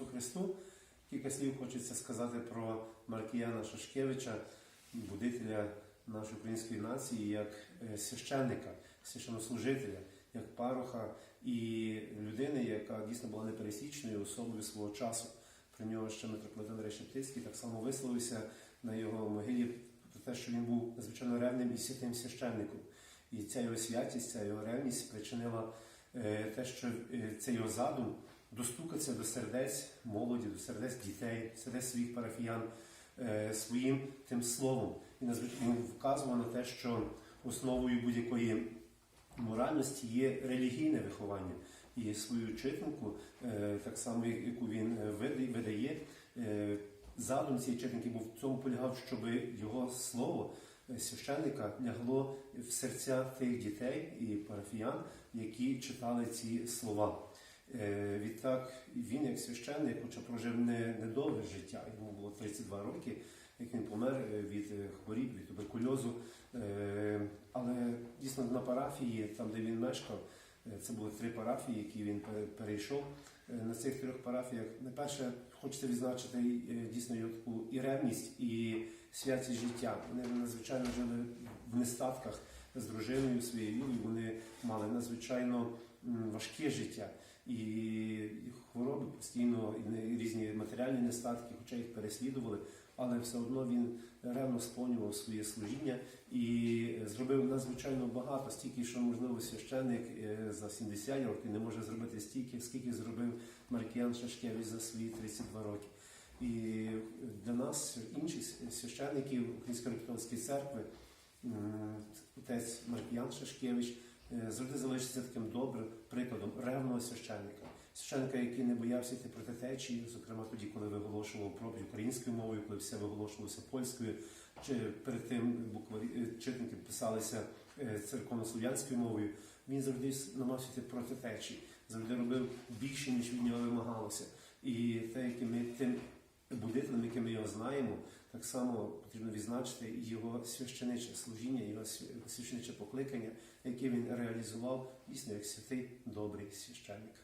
Ісусу Христу. Кілька слів хочеться сказати про Маркіяна Шашкевича, будителя нашої української нації, як е, священника, священнослужителя, як пароха і людини, яка дійсно була непересічною особою свого часу. Про нього ще митрополит Андрей Шептицький так само висловився на його могилі про те, що він був надзвичайно ревним і святим священником. І ця його святість, ця його ревність спричинила е, те, що е, цей його задум достукатися до сердець молоді, до сердець дітей, сердець своїх парафіян е, своїм тим словом. І він вказував на те, що основою будь-якої моральності є релігійне виховання. І свою читанку, е, так само яку він е, видає, задум цієї читанки був в цьому полягав, щоб його слово священника лягло в серця тих дітей і парафіян, які читали ці слова. Е, Відтак він, як священник, хоча прожив не недовге життя, йому було 32 роки, як він помер е, від е, хворіб, від туберкульозу. Але дійсно на парафії, там де він мешкав, це були три парафії, які він перейшов. На цих трьох парафіях найперше хочеться відзначити дійсно його таку і ревність, і святість життя. Вони надзвичайно жили в нестатках з дружиною своєю. і Вони мали надзвичайно важке життя і хвороби постійно, і різні матеріальні нестатки, хоча їх переслідували, але все одно він ревно сповнював своє служіння і зробив надзвичайно багато, стільки, що можливо священник е, за 70 років не може зробити стільки, скільки зробив Маркіян Шашкевич за свої 32 роки. І для нас, інших священників Української католицької церкви, отець Маркіян Шашкевич е, завжди залишиться таким добрим прикладом ревного священника. Священника, який не боявся йти проти течії, зокрема тоді, коли виголошував проповідь українською мовою, коли все виголошувалося польською, чи перед тим букварі е, читники писалися е, церковно-слов'янською мовою. Він завжди намагався йти проти течії, завжди робив більше, ніж від нього вимагалося. І те, яким ми тим будителем, яким ми його знаємо, так само потрібно відзначити його священиче служіння, його священиче покликання, яке він реалізував дійсно як святий добрий священник.